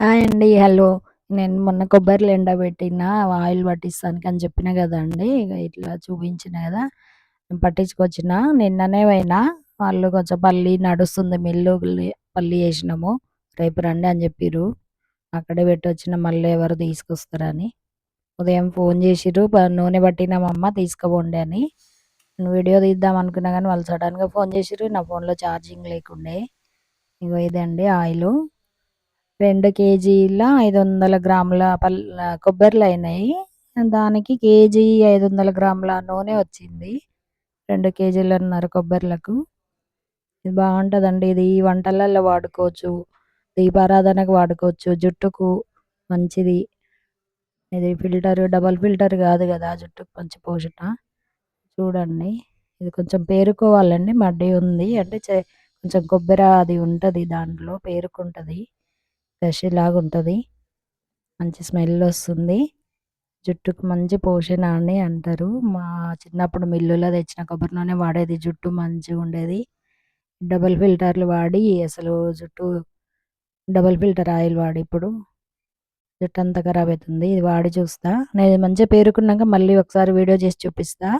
Hi అండి. Hello. నేను మొన్న కొబ్బరిలో ఎండబెట్టిన ఆయిల్ పట్టిస్తానికి అని చెప్పిన గదండీ! ఇట్లా చూపించిన గదా! పట్టించుకొచ్చిన. నిన్ననే పోయినా. వాళ్ళు కొంచెం పల్లి నడుస్తుంది మిల్లు పల్లి చేసినాము రేపు రండి అని జెప్పిర్రు. అక్కడే పెట్టొచ్చిన మళ్ళీ ఎవరు తీసుకొస్తారని. ఉదయం ఫోన్ జేసిర్రు. ప నూనె పట్టినామమ్మ తీసుకుపోండి అని. వీడియో తీద్దాం అనుకున్నా గానీ వాళ్ళు సడెన్‌గా ఫోన్ జేసిర్రు. నా ఫోన్‌లో ఛార్జింగ్ లేకుండే. ఇగో ఇదండి ఆయిలు. రెండు కేజీల 500 గ్రాముల పల్ కొబ్బరిలయినాయి. దానికి కేజీ 500 గ్రాముల నూనె వచ్చింది. రెండు కేజీలన్నర కొబ్బరిలకు ఇది బాగుంటుందండి ఇది వంటలలో వాడుకోవచ్చు. దీపారాధనకు వాడుకోవచ్చు. జుట్టుకు మంచిది. ఇది ఫిల్టర్ డబల్ ఫిల్టర్ కాదు కదా జుట్టుకు మంచి పోషణ. చూడండి. ఇది కొంచెం పేరుకోవాలండి. మడ్డి ఉంది. అంటే కొంచెం కొబ్బరి అది ఉంటుంది దాంట్లో పేరుకుంటుంది గషిలాగుంటది. మంచి స్మెల్ వస్తుంది జుట్టుకు మంచి పోషణ అని అంటారు. మా చిన్నప్పుడు మిల్లులో తెచ్చిన కొబ్బరి నూనె వాడేది. జుట్టు మంచిగా ఉండేది డబల్ ఫిల్టర్‌లు వాడి అసలు జుట్టు డబల్ ఫిల్టర్ ఆయిల్ వాడి ఇప్పుడు జుట్టు అంత ఖరాబ్ అవుతుంది ఇది వాడి చూస్తా. నేను మంచిగా పేరుకున్నాక మళ్ళీ ఒకసారి వీడియో చేసి చూపిస్తా.